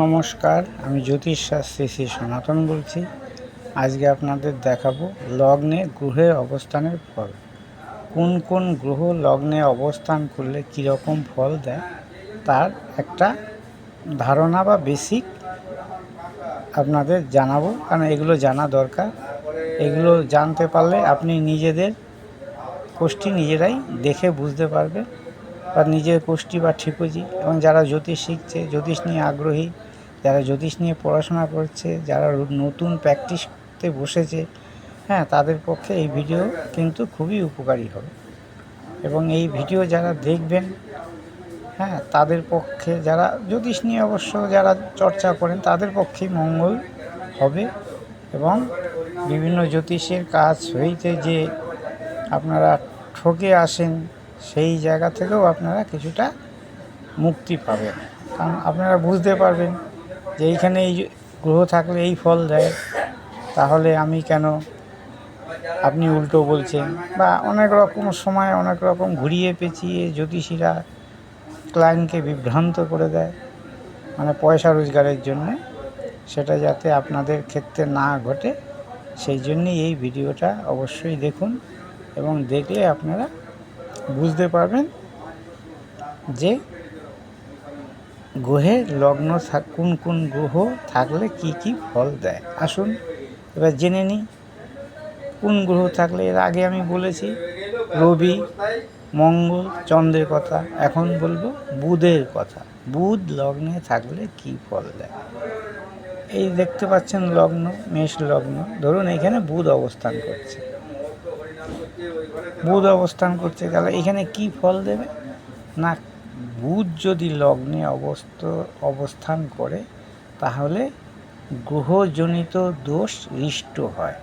নমস্কার, আমি জ্যোতিষ শাস্ত্রী শ্রী সনাতন বলছি। আজকে আপনাদের দেখাবো লগ্নে গ্রহের অবস্থানের ফল। কোন কোন গ্রহ লগ্নে অবস্থান করলে কীরকম ফল দেয়, তার একটা ধারণা বা বেসিক আপনাদের জানাব। কারণ এগুলো জানা দরকার। এগুলো জানতে পারলে আপনি নিজেদের কোষ্ঠী নিজেরাই দেখে বুঝতে পারবে বা নিজের কোষ্ঠী বা ঠিকুজি। এবং যারা জ্যোতিষ শিখছে, জ্যোতিষ নিয়ে আগ্রহী যারা জ্যোতিষ নিয়ে পড়াশোনা করছে, যারা নতুন প্র্যাকটিস করতে বসেছে হ্যাঁ তাদের পক্ষে এই ভিডিও কিন্তু খুবই উপকারী হবে। এবং এই ভিডিও যারা দেখবেন হ্যাঁ তাদের পক্ষে যারা জ্যোতিষ নিয়ে অবশ্য যারা চর্চা করেন, তাদের পক্ষেই মঙ্গল হবে। এবং বিভিন্ন জ্যোতিষের কাজ হইতে যে আপনারা ঠকে আসেন, সেই জায়গা থেকেও আপনারা কিছুটা মুক্তি পাবেন। কারণ আপনারা বুঝতে পারবেন যে এইখানে এই গ্রহ থাকলে এই ফল দেয়, তাহলে আমি কেন আপনি উল্টো বলছেন? বা অনেক রকম সময়, অনেক রকম ঘুরিয়ে পেঁচিয়ে জ্যোতিষীরা ক্লায়েন্টকে বিভ্রান্ত করে দেয় মানে পয়সা রোজগারের জন্যে, সেটা যাতে আপনাদের ক্ষেত্রে না ঘটে, সেই জন্যই এই ভিডিওটা অবশ্যই দেখুন এবং দেখলে আপনারা বুঝতে পারবেন যে গ্রহের লগ্ন কোন কোন গ্রহ থাকলে কি কি ফল দেয়? আসুন, এবার জেনে নিই। কোন গ্রহ থাকলে, এর আগে আমি বলেছি, রবি, মঙ্গল, চন্দ্রের কথা। এখন বলব বুধের কথা। বুধ লগ্নে থাকলে কি ফল দেয়? এই দেখতে পাচ্ছেন লগ্ন, মেষ লগ্ন। ধরুন এখানে বুধ অবস্থান করছে। বুধ অবস্থান করছে, তাহলে এখানে কি ফল দেবে? না বুধ যদি লগ্নে অবস্থ অবস্থান করে, তাহলে গ্রহজনিত দোষ হৃষ্ট হয়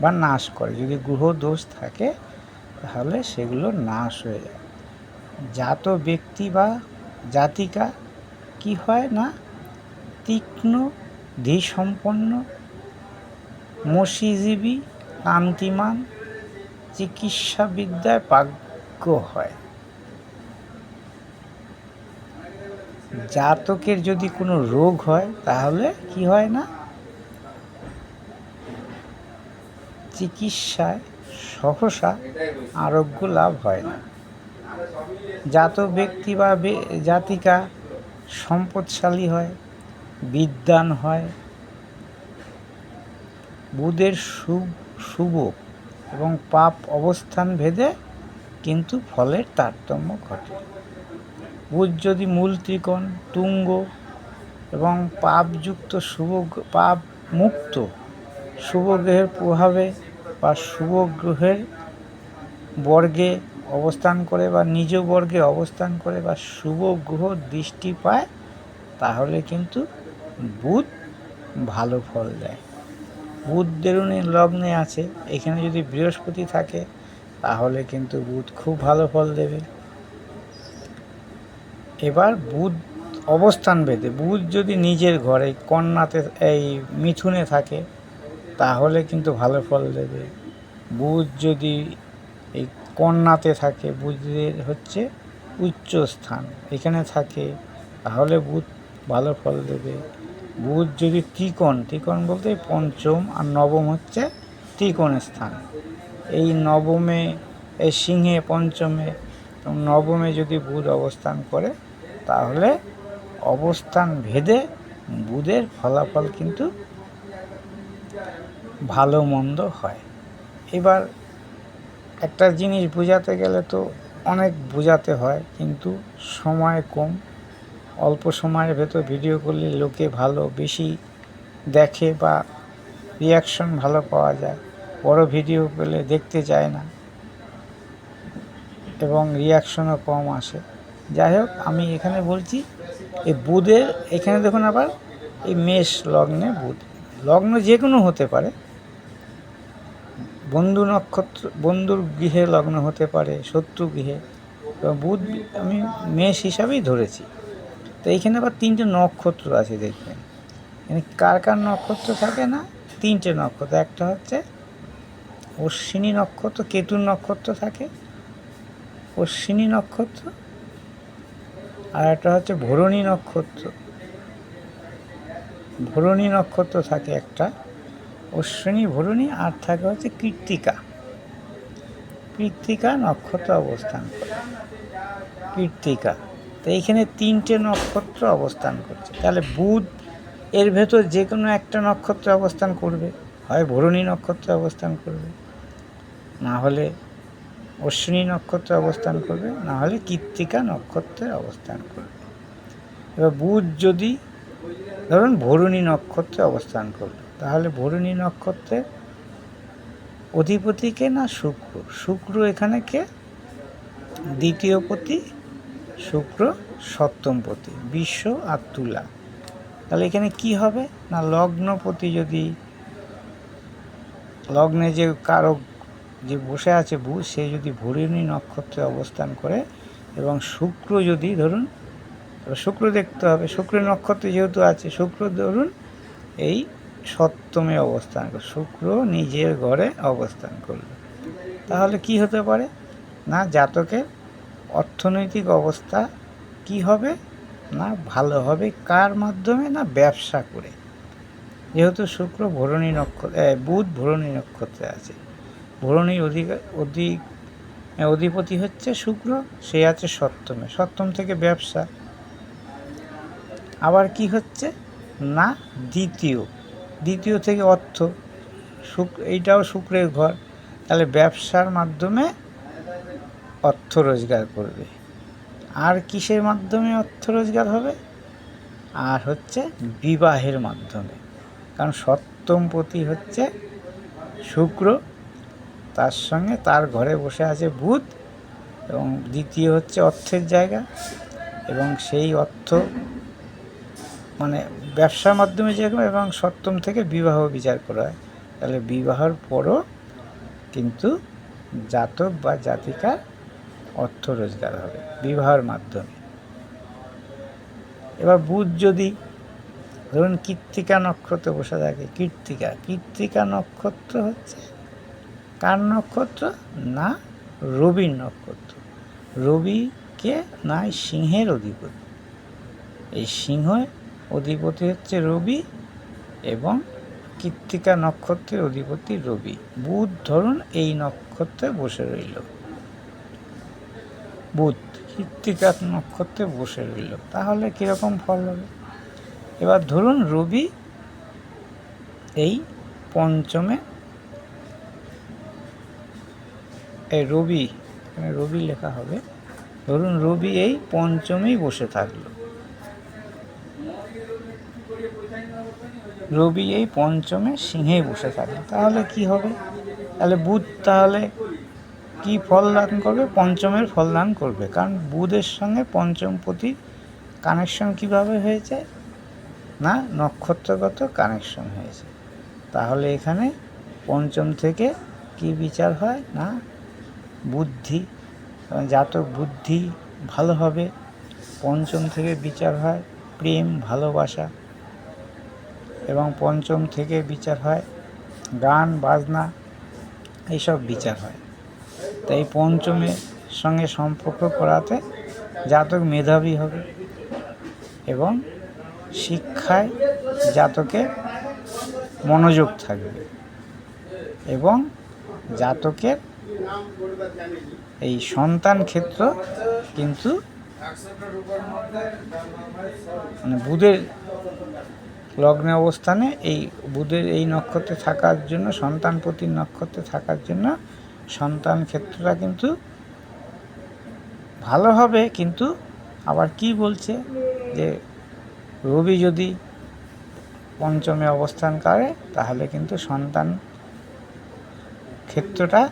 বা নাশ করে। যদি গ্রহ দোষ থাকে, তাহলে সেগুলো নাশ হয়ে যায়। জাত ব্যক্তি বা জাতিকা কি হয় না? তীক্ষ্ণ ধীসম্পন্ন মসিজীবী কান্তিমান চিকিৎসাবিদ্যায় পাগ্য হয়। জাতকের যদি কোনো রোগ হয়, তাহলে কি হয় না? চিকিৎসায় সহসা আরোগ্য লাভ হয় না। জাত ব্যক্তি বা জাতিকা সম্পদশালী হয়, বিদ্বান হয় বুধের শুভ শুভ এবং পাপ অবস্থান ভেদে কিন্তু ফলের তারতম্য ঘটে। বুধ যদি মূল ত্রিকোণ, তুঙ্গ এবং পাপযুক্ত শুভ পাপ মুক্ত শুভ গ্রহের প্রভাবে বা শুভ গ্রহের বর্গে অবস্থান করে বা নিজ বর্গে অবস্থান করে বা শুভ গ্রহ দৃষ্টি পায়, তাহলে কিন্তু বুধ ভালো ফল দেয়। বুধ দেরুনি লগ্নে আছে, এখানে যদি বৃহস্পতি থাকে, তাহলে কিন্তু বুধ খুব ভালো ফল দেবে। এবার বুধ অবস্থান ভেদে বুধ যদি নিজের ঘরে কন্যাতে এই মিথুনে থাকে, তাহলে কিন্তু ভালো ফল দেবে। বুধ যদি এই কন্যাতে থাকে, বুধের হচ্ছে উচ্চ স্থান, এখানে থাকে, তাহলে বুধ ভালো ফল দেবে। বুধ যদি ত্রিকোণ ত্রিকোণ বলতে পঞ্চম আর নবম হচ্ছে ত্রিকোণ স্থান। এই নবমে, এই সিংহে পঞ্চমে, নবমে যদি বুধ অবস্থান করে তাহলে অবস্থান ভেদে বুধের ফলাফল কিন্তু ভালো মন্দ হয়। এবার একটা জিনিস বোঝাতে গেলে তো অনেক বোঝাতে হয়, কিন্তু সময় কম। অল্প সময়ের ভেতর ভিডিও করলে লোকে ভালো, বেশি দেখে বা রিয়াকশন ভালো পাওয়া যায়। বড় ভিডিও করলে দেখতে চায় না এবং রিয়াকশনও কম আসে। যাই হোক, আমি এখানে বলছি, এই বুধের, এখানে দেখুন আবার, এই মেষ লগ্নে বুধ। লগ্ন যে কোনো হতে পারে। বন্ধু নক্ষত্র, বন্ধুর গৃহে লগ্ন হতে পারে, শত্রু গৃহে। বুধ, আমি মেষ হিসাবেই ধরেছি। তো এইখানে আবার তিনটে নক্ষত্র আছে দেখবেন। এখানে কার কার নক্ষত্র থাকে না? তিনটে নক্ষত্র। একটা হচ্ছে অশ্বিনী নক্ষত্র, কেতুর নক্ষত্র থাকে। অশ্বিনী নক্ষত্র আর একটা হচ্ছে ভরণী নক্ষত্র। ভরণী নক্ষত্র থাকে একটা, অশ্বিনী ভরণী আর থাকে হচ্ছে কৃত্তিকা। কৃত্তিকা নক্ষত্র অবস্থান করে। কৃত্তিকা। তো এইখানে তিনটে নক্ষত্র অবস্থান করছে। তাহলে বুধ এর ভেতর যে কোনো একটা নক্ষত্র অবস্থান করবে। হয় ভরণী নক্ষত্র অবস্থান করবে। না হলে অশ্বিনী নক্ষত্রে অবস্থান করবে, না হলে কৃত্তিকা নক্ষত্রে অবস্থান করবে। এবার বুধ যদি, ধরুন ভরুণী নক্ষত্রে অবস্থান করল তাহলে ভরুণী নক্ষত্রে অধিপতিকে না শুক্র? শুক্র এখানে কে? দ্বিতীয় পতি, শুক্র সপ্তমপতি বিশ্ব আর তুলা। তাহলে এখানে কি হবে? না লগ্নপতি যদি, লগ্নে যে কারক যে বসে আছে বুধ সে যদি ভরিণী নক্ষত্রে অবস্থান করে এবং শুক্র যদি ধরুন শুক্র দেখতে হবে শুক্র নক্ষত্রে যেহেতু আছে, শুক্র ধরুন এই সপ্তমে অবস্থান করে শুক্র নিজের ঘরে অবস্থান করল। তাহলে কি হতে পারে? না জাতকের অর্থনৈতিক অবস্থা কি হবে? না, ভালো হবে কার মাধ্যমে? না, ব্যবসা করে। যেহেতু শুক্র ভরণী নক্ষত্র বুধ ভরণী নক্ষত্রে আছে। ভরণীর অধিক অধিক অধিপতি হচ্ছে শুক্র, সে আছে সপ্তমে। সপ্তম থেকে ব্যবসা। আবার কি হচ্ছে? না, দ্বিতীয়। দ্বিতীয় থেকে অর্থ। শুক্র, এইটাও শুক্রের ঘর। তাহলে ব্যবসার মাধ্যমে অর্থ রোজগার করবে। আর কিসের মাধ্যমে অর্থ রোজগার হবে? আর হচ্ছে বিবাহের মাধ্যমে। কারণ সপ্তমপতি হচ্ছে শুক্র তার সঙ্গে তার ঘরে বসে আছে বুধ এবং দ্বিতীয় হচ্ছে অর্থের জায়গা এবং সেই অর্থ মানে ব্যবসার মাধ্যমে যেরকম এবং সপ্তম থেকে বিবাহ বিচার করা হয়। তাহলে বিবাহের পরও কিন্তু জাতক বা জাতিকার অর্থ রোজগার হবে বিবাহের মাধ্যমে। এবার বুধ যদি ধরুন কীর্তিকা নক্ষত্র বসে থাকে কীর্তিকা কৃত্তিকা নক্ষত্র হচ্ছে কার নক্ষত্র? না, রবির নক্ষত্র। রবিকে না সিংহের অধিপতি। এই সিংহ অধিপতি হচ্ছে রবি এবং কৃত্তিকা নক্ষত্রের অধিপতি রবি। বুধ, ধরুন, এই নক্ষত্রে বসে রইল। বুধ, কৃত্তিকা নক্ষত্রে বসে রইল। তাহলে কীরকম ফল হবে? এবার ধরুন, রবি এই পঞ্চমে এই রবি, এখানে রবি লেখা হবে। ধরুন রবি এই পঞ্চমেই বসে থাকল। রবি এই পঞ্চমে সিংহে বসে থাকল। তাহলে কি হবে? তাহলে বুধ তাহলে কি ফল দান করবে? পঞ্চমের ফল দান করবে। কারণ বুধের সঙ্গে পঞ্চমপতি কানেকশন কীভাবে হয়েছে? না, নক্ষত্রগত কানেকশন হয়েছে। তাহলে এখানে পঞ্চম থেকে কি বিচার হয়? না বুদ্ধি জাতক বুদ্ধি ভালো হবে, পঞ্চম থেকে বিচার হয়, প্রেম, ভালোবাসা। এবং পঞ্চম থেকে বিচার হয়, গান, বাজনা, এইসব বিচার হয়। তাই পঞ্চমের সঙ্গে সম্পর্ক করাতে জাতক মেধাবী হবে এবং শিক্ষায় জাতকের মনোযোগ থাকবে এবং জাতকের এই সন্তান ক্ষেত্র কিন্তু মানে বুধের লগ্নে অবস্থানে এই বুধের এই নক্ষত্রে থাকার জন্য, সন্তান প্রতি নক্ষত্রে থাকার জন্য সন্তান ক্ষেত্রটা কিন্তু ভালো হবে। কিন্তু আবার কি বলছে? যে রবি যদি পঞ্চমে অবস্থান করে, তাহলে কিন্তু সন্তান ক্ষেত্রটা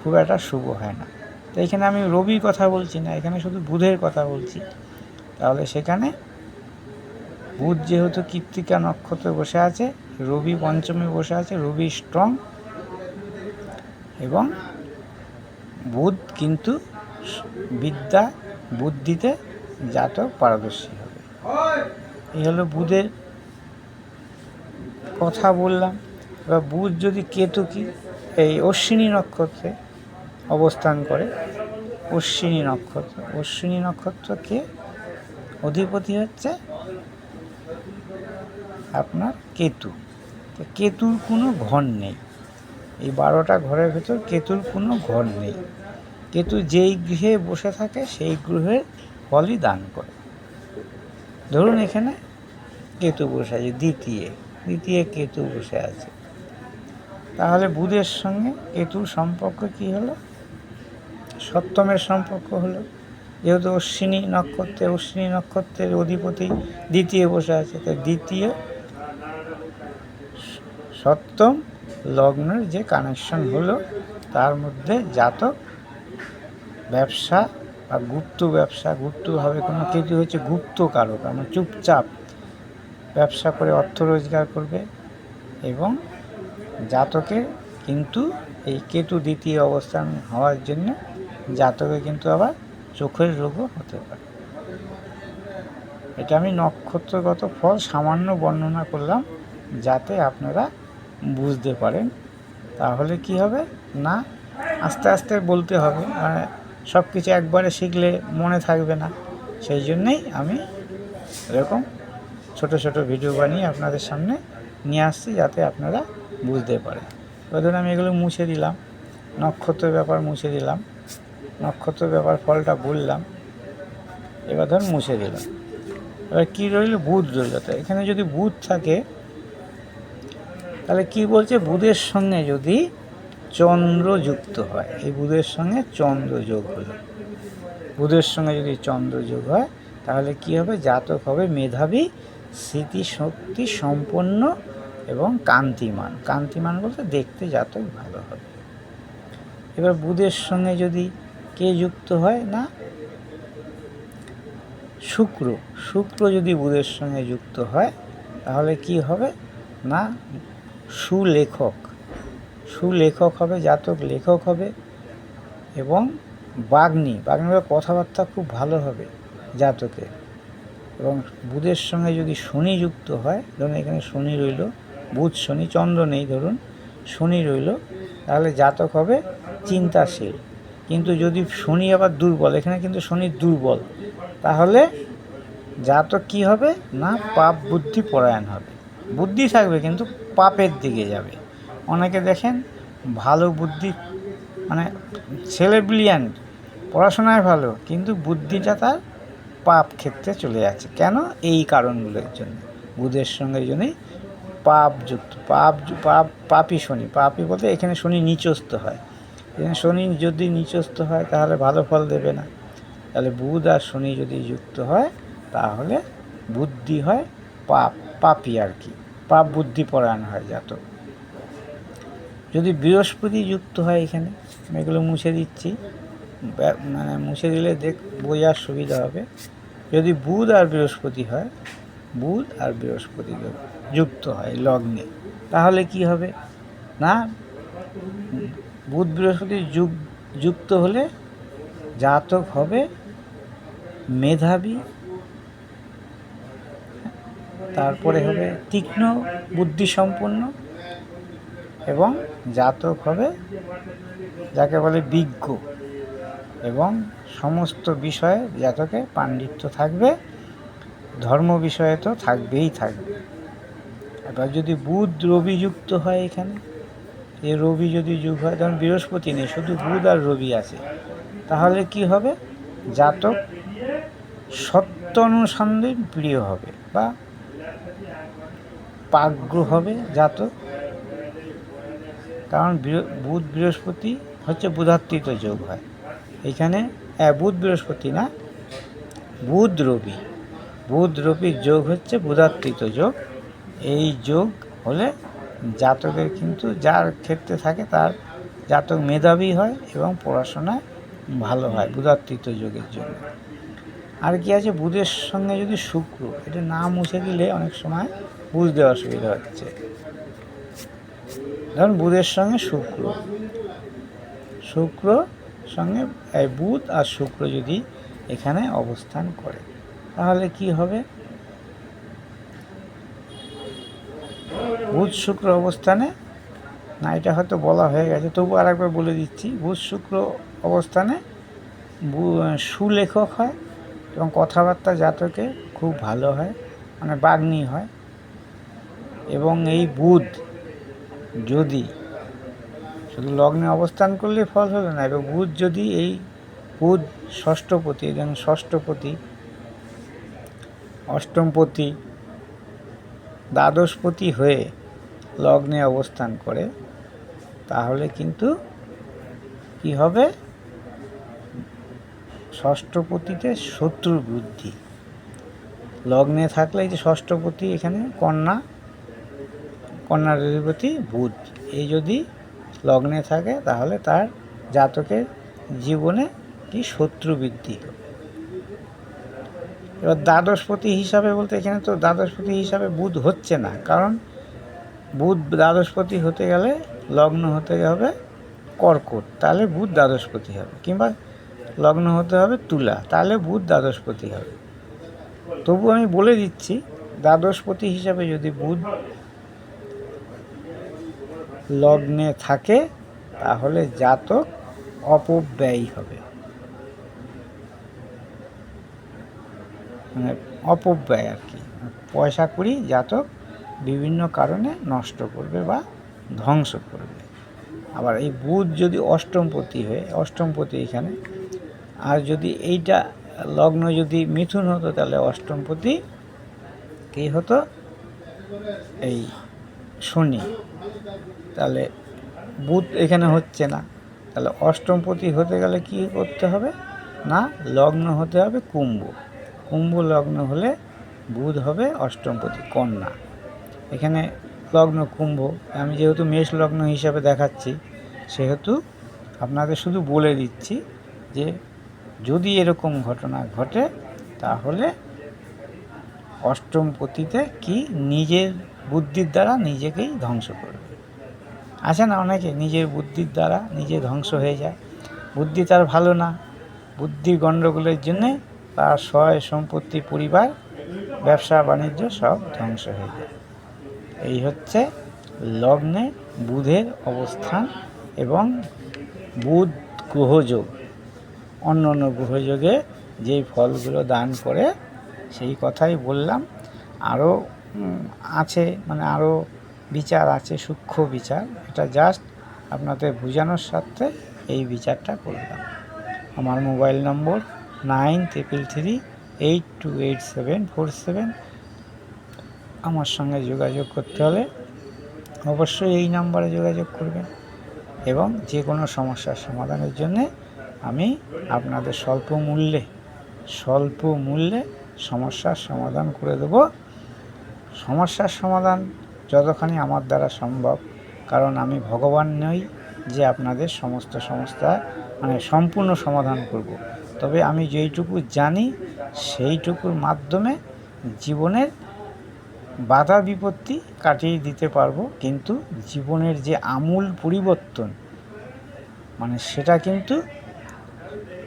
খুব একটা শুভ হয় না। তো এখানে আমি রবির কথা বলছি না, এখানে শুধু বুধের কথা বলছি। তাহলে সেখানে বুধ যেহেতু কৃত্তিকা নক্ষত্রে বসে আছে, রবি পঞ্চমে বসে আছে, রবি স্ট্রং এবং বুধ কিন্তু বিদ্যা বুদ্ধিতে জাতক পারদর্শী হবে। এই হলো বুধের কথা বললাম। এবার বুধ যদি কেতু কি, এই অশ্বিনী নক্ষত্রে অবস্থান করে। অশ্বিনী নক্ষত্র। অশ্বিনী নক্ষত্রকে অধিপতি হচ্ছে আপনার কেতু। তো কেতুর কোনো ঘর নেই। এই বারোটা ঘরের ভেতর কেতুর কোনো ঘর নেই। কেতু যেই গৃহে বসে থাকে, সেই গৃহের ফলই দান করে। ধরুন এখানে কেতু বসে আছে, দ্বিতীয়। দ্বিতীয় কেতু বসে আছে। তাহলে বুধের সঙ্গে কেতুর সম্পর্ক কি হলো? সপ্তমের সম্পর্ক হলো, যেহেতু অশ্বিনী নক্ষত্রে, অশ্বিনী নক্ষত্রের অধিপতি দ্বিতীয় বসে আছে, তাই দ্বিতীয় সপ্তম লগ্নের যে কানেকশন হলো, তার মধ্যে জাতক ব্যবসা বা গুপ্ত ব্যবসা, গুপ্তভাবে কোনো কেতু হচ্ছে গুপ্ত কারক আমরা চুপচাপ ব্যবসা করে অর্থ রোজগার করবে এবং জাতকের কিন্তু এই কেতু দ্বিতীয় অবস্থান হওয়ার জন্য জাতকে কিন্তু আবার চোখের রোগও হতে পারে। এটা আমি নক্ষত্রগত ফল সামান্য বর্ণনা করলাম যাতে আপনারা বুঝতে পারেন। তাহলে কি হবে? না, আস্তে আস্তে বলতে হবে। মানে সব কিছু একবারে শিখলে মনে থাকবে না। সেই জন্যেই আমি এরকম ছোট ছোট ভিডিও বানিয়ে আপনাদের সামনে নিয়ে আসছি যাতে আপনারা বুঝতে পারেন। ধরুন আমি এগুলো মুছে দিলাম, নক্ষত্রের ব্যাপার মুছে দিলাম। নক্ষত্রের ব্যাপার ফলটা বললাম, এবার ধর মুছে দিলাম। এবার কী রইল? বুধ রইল। তো এখানে যদি বুধ থাকে, তাহলে কি বলছে? বুধের সঙ্গে যদি চন্দ্র যুক্ত হয়, এই বুধের সঙ্গে চন্দ্র যোগ হলো। বুধের সঙ্গে যদি চন্দ্র যোগ হয়, তাহলে কি হবে? জাতক হবে মেধাবী স্মৃতিশক্তি সম্পন্ন এবং কান্তিমান। কান্তিমান বলতে দেখতে জাতক ভালো হবে। এবার বুধের সঙ্গে যদি কে যুক্ত হয় না? শুক্র। শুক্র যদি বুধের সঙ্গে যুক্ত হয়, তাহলে কি হবে? না, সুলেখক। সুলেখক হবে, জাতক লেখক হবে এবং বাগ্নি বাগ্নি কথাবার্তা খুব ভালো হবে জাতকে। এবং বুধের সঙ্গে যদি শনি যুক্ত হয়, ধরুন এখানে শনি রইল, বুধ, শনি, চন্দ্র নেই, ধরুন শনি রইল, তাহলে জাতক হবে চিন্তাশীল। কিন্তু যদি শনি আবার দুর্বল, এখানে কিন্তু শনি দুর্বল, তাহলে জাতক কি হবে? না, পাপ বুদ্ধি পরায়ণ হবে। বুদ্ধি থাকবে কিন্তু পাপের দিকে যাবে। অনেকে দেখেন ভালো বুদ্ধি মানে ছেলে ব্রিলিয়ান্ট পড়াশোনায় ভালো, কিন্তু বুদ্ধিটা তার পাপ ক্ষেত্রে চলে যাচ্ছে। কেন? এই কারণগুলোর জন্য। বুধের সঙ্গে জন্যই পাপ যুক্ত পাপ পাপ, পাপই শনি। পাপই বলতে এখানে শনি নিচস্ত হয়। শনি যদি নিচস্ত হয়, তাহলে ভালো ফল দেবে না। তাহলে বুধ আর শনি যদি যুক্ত হয়, তাহলে বুদ্ধি হয় পাপ পাপি আর কি। পাপ বুদ্ধি পরায়ণ হয় জাতক। যদি বৃহস্পতি যুক্ত হয় এখানে, আমি এগুলো মুছে দিচ্ছি। মানে মুছে দিলে দেখ, বোঝার সুবিধা হবে। যদি বুধ আর বৃহস্পতি হয়, বুধ আর বৃহস্পতি যুক্ত হয় লগ্নে, তাহলে কি হবে? না? বুধ বৃহস্পতি যুগ যুক্ত হলে জাতক হবে মেধাবী। তারপরে হবে তীক্ষ্ণ, বুদ্ধিসম্পন্ন এবং জাতক হবে যাকে বলে বিজ্ঞ এবং সমস্ত বিষয়ে জাতকে পাণ্ডিত্য থাকবে, ধর্ম বিষয়ে তো থাকবেই থাকবে। এবার যদি বুধ রবি যুক্ত হয় এখানে এই রবি যদি যুগ হয় তখন বৃহস্পতি নেই শুধু বুধ আর রবি আছে তাহলে কি হবে? জাতক সত্য অনুসন্ধান প্রিয় হবে বা পাগ্র হবে জাতক। কারণ বুধ বৃহস্পতি হচ্ছে বুধাত্মিত যোগ হয়। এখানে হ্যাঁ, বুধ বৃহস্পতি না বুধ রবি। বুধ রবির যোগ হচ্ছে বুধাত্মিত যোগ। এই যোগ হলে জাতকের কিন্তু যার ক্ষেত্রে থাকে তার জাতক মেধাবী হয় এবং পড়াশোনায় ভালো হয় বুধাত্মিত যোগের জন্য। আর কি আছে? বুধের সঙ্গে যদি শুক্র, এটা না মুছে দিলে অনেক সময় বুঝতে অসুবিধা হচ্ছে। ধরুন বুধের সঙ্গে শুক্র। শুক্র সঙ্গে বুধ আর শুক্র যদি এখানে অবস্থান করে, তাহলে কি হবে? বুধ শুক্র অবস্থানে, না, এটা হয়তো বলা হয়ে গেছে, তবু আরেকবার বলে দিচ্ছি, বুধ শুক্র অবস্থানে সুলেখক হয় এবং কথাবার্তা জাতকে খুব ভালো হয় মানে বাগ্নি হয়। এবং এই বুধ যদি শুধু লগ্নে অবস্থান করলে ফল হবে না এবার বুধ যদি এই বুধ ষষ্ঠপতি যেমন ষষ্ঠপতি, অষ্টমপতি, দ্বাদশপতি হয়ে লগ্নে অবস্থান করে, তাহলে কিন্তু কি হবে? ষষ্ঠপতিতে শত্রু বৃদ্ধি। লগ্নে থাকলে যে ষষ্ঠপতি এখানে কন্যা কন্যার অধিপতি বুধ। এই যদি লগ্নে থাকে, তাহলে তার জাতকের জীবনে কি শত্রু বৃদ্ধি এবার দ্বাদশপতি হিসাবে বলতে এখানে তো দ্বাদশপতি হিসাবে বুধ হচ্ছে না, কারণ বুধ দ্বাদশপতি হতে গেলে লগ্ন হতে হবে কর্কট, তাহলে বুধ দ্বাদশপতি হবে, কিংবা লগ্ন হতে হবে তুলা, তাহলে বুধ দ্বাদশপতি হবে। তবু আমি বলে দিচ্ছি, দ্বাদশপতি হিসাবে যদি বুধ লগ্নে থাকে, তাহলে জাতক অপব্যয়ী হবে। মানে অপব্যয় আর কি, পয়সা করি জাতক বিভিন্ন কারণে নষ্ট করবে বা ধ্বংস করবে। আবার এই বুধ যদি অষ্টমপতি হয়ে, অষ্টমপতি এখানে, আর যদি এইটা লগ্ন যদি মিথুন হতো, তাহলে অষ্টমপতি কী হতো? এই শনি। তাহলে বুধ এখানে হচ্ছে না। তাহলে অষ্টমপতি হতে গেলে কি করতে হবে? না, লগ্ন হতে হবে কুম্ভ। কুম্ভ লগ্ন হলে বুধ হবে অষ্টমপতি কন্যা। এখানে লগ্ন কুম্ভ। আমি যেহেতু মেষ লগ্ন হিসাবে দেখাচ্ছি, সেহেতু আপনাদের শুধু বলে দিচ্ছি যে যদি এরকম ঘটনা ঘটে, তাহলে অষ্টমপতিতে কি নিজের বুদ্ধির দ্বারা নিজেকেই ধ্বংস করবে? আছে না অনেকে নিজের বুদ্ধির দ্বারা নিজে ধ্বংস হয়ে যায়? বুদ্ধি তার ভালো না। বুদ্ধি গণ্ডগোলের জন্যে তার সয় সম্পত্তি পরিবার, ব্যবসা, বাণিজ্য সব ধ্বংস হয়ে যায়। এই হচ্ছে লগ্নে বুধের অবস্থান এবং বুধ গ্রহযোগ। অন্য অন্য গ্রহযোগে যেই ফলগুলো দান করে, সেই কথাই বললাম। আরও আছে মানে আরও বিচার আছে, সূক্ষ্ম বিচার। এটা জাস্ট আপনাদের বোঝানোর সাথে এই বিচারটা করলাম। আমার মোবাইল নম্বর nine triple three eight two eight seven four seven আমার সঙ্গে যোগাযোগ করতে হলে অবশ্যই এই নাম্বারে যোগাযোগ করবেন এবং যে কোনো সমস্যার সমাধানের জন্যে আমি আপনাদের স্বল্প মূল্যে স্বল্প মূল্যে সমস্যার সমাধান করে দেব সমস্যার সমাধান যতখানি আমার দ্বারা সম্ভব, কারণ আমি ভগবান নই যে আপনাদের সমস্ত সমস্যা মানে সম্পূর্ণ সমাধান করব। তবে আমি যেইটুকু জানি সেইটুকুর মাধ্যমে জীবনের বাধা বিপত্তি কাটিয়ে দিতে পারব, কিন্তু জীবনের যে আমূল পরিবর্তন মানে সেটা কিন্তু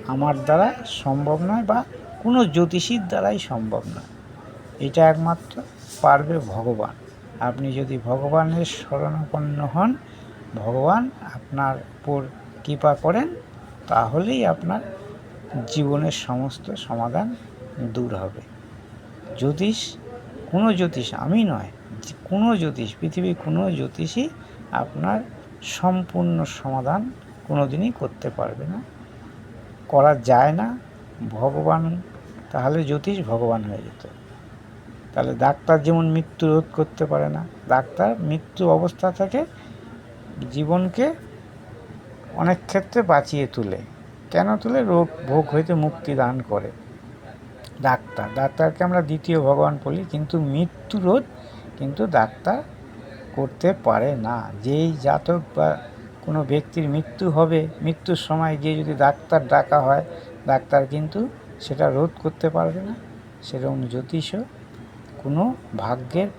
আমার দ্বারা সম্ভব নয় বা কোনো জ্যোতিষীর দ্বারাই সম্ভব নয়। এটা একমাত্র পারবে ভগবান। আপনি যদি ভগবানের শরণাপন্ন হন, ভগবান আপনার উপর কৃপা করেন, তাহলেই আপনার জীবনের সমস্ত সমাধান দূর হবে। জ্যোতিষ কোনো জ্যোতিষ আমি নয় কোনো জ্যোতিষ, পৃথিবীর কোনো জ্যোতিষই আপনার সম্পূর্ণ সমাধান কোনো দিনই করতে পারবে না। করা যায় না, ভগবান, তাহলে জ্যোতিষ ভগবান হয়ে যেত। তাহলে ডাক্তার যেমন মৃত্যু রোধ করতে পারে না, ডাক্তার মৃত্যু অবস্থা থেকে জীবনকে অনেক ক্ষেত্রে বাঁচিয়ে তুলে। কেন তুলে? রোগ, ভোগ হইতে মুক্তি দান করে। ডাক্তার। ডাক্তারকে আমরা দ্বিতীয় ভগবান বলি, কিন্তু মৃত্যু রোধ কিন্তু ডাক্তার করতে পারে না। যেই জাতক বা কোনো ব্যক্তির মৃত্যু হবে, মৃত্যুর সময় গিয়ে যদি ডাক্তার ডাকা হয়, ডাক্তার কিন্তু সেটা রোধ করতে পারবে না। সেরকম জ্যোতিষও কোনো ভাগ্যের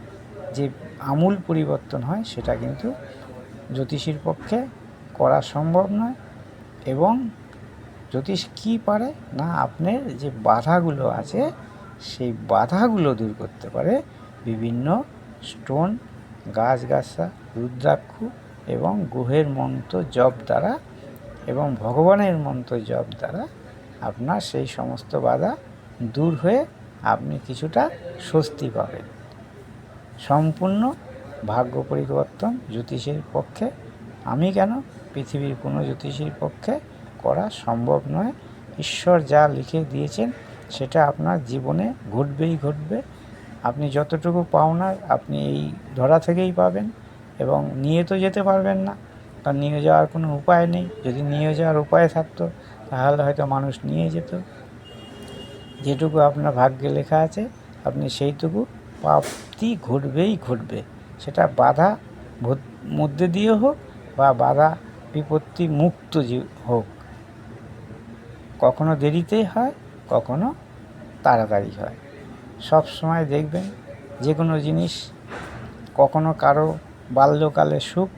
যে আমূল পরিবর্তন হয়, সেটা কিন্তু জ্যোতিষীর পক্ষে করা সম্ভব নয়। এবং জ্যোতিষ কী পারে? না, আপনার যে বাধাগুলো আছে, সেই বাধাগুলো দূর করতে পারে বিভিন্ন স্টোন, গাছগাছা, রুদ্রাক্ষ এবং গ্রহের মন্ত্র জপ দ্বারা এবং ভগবানের মন্ত্র জপ দ্বারা আপনার সেই সমস্ত বাধা দূর হয়ে আপনি কিছুটা স্বস্তি পাবেন। সম্পূর্ণ ভাগ্য পরিবর্তন জ্যোতিষের পক্ষে। আমি কেন? পৃথিবীর কোনো জ্যোতিষীর পক্ষে করা সম্ভব নয়। ঈশ্বর যা লিখে দিয়েছেন, সেটা আপনার জীবনে ঘটবেই ঘটবে। আপনি যতটুকু পাওনার, আপনি এই ধরা থেকেই পাবেন এবং নিয়ে তো যেতে পারবেন না। কারণ নিয়ে যাওয়ার কোনো উপায় নেই। যদি নিয়ে যাওয়ার উপায় থাকতো, তাহলে হয়তো মানুষ নিয়ে যেত। যেটুকু আপনার ভাগ্যে লেখা আছে, আপনি সেইটুকু প্রাপ্তি ঘটবেই ঘটবে। সেটা বাধা মধ্যে দিয়ে হোক বা বাধা বিপত্তি মুক্ত হোক। কখনো দেরিতে হয়, কখনো তাড়াতাড়ি হয়। সব সময় দেখবেন যে কোনো জিনিস কখনো কারও বাল্যকালে সুখ,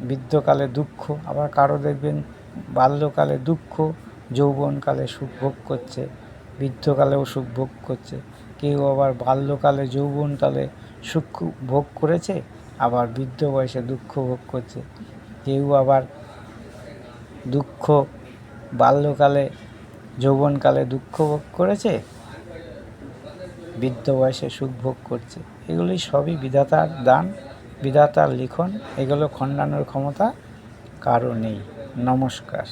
বৃদ্ধকালে দুঃখ, আবার কারও দেখবেন বাল্যকালে দুঃখ, যৌবনকালে সুখ ভোগ করছে, বৃদ্ধকালেও সুখ ভোগ করছে। কেউ আবার বাল্যকালে, যৌবনকালে সুখ ভোগ করেছে, আবার বৃদ্ধ বয়সে দুঃখ ভোগ করছে। কেউ আবার দুঃখ বাল্যকালে, যৌবনকালে দুঃখ ভোগ করেছে, বৃদ্ধ বয়সে সুখ ভোগ করছে। এগুলি সবই বিধাতার দান, বিধাতার লিখন। এগুলো খণ্ডানোর ক্ষমতা কারও নেই। নমস্কার।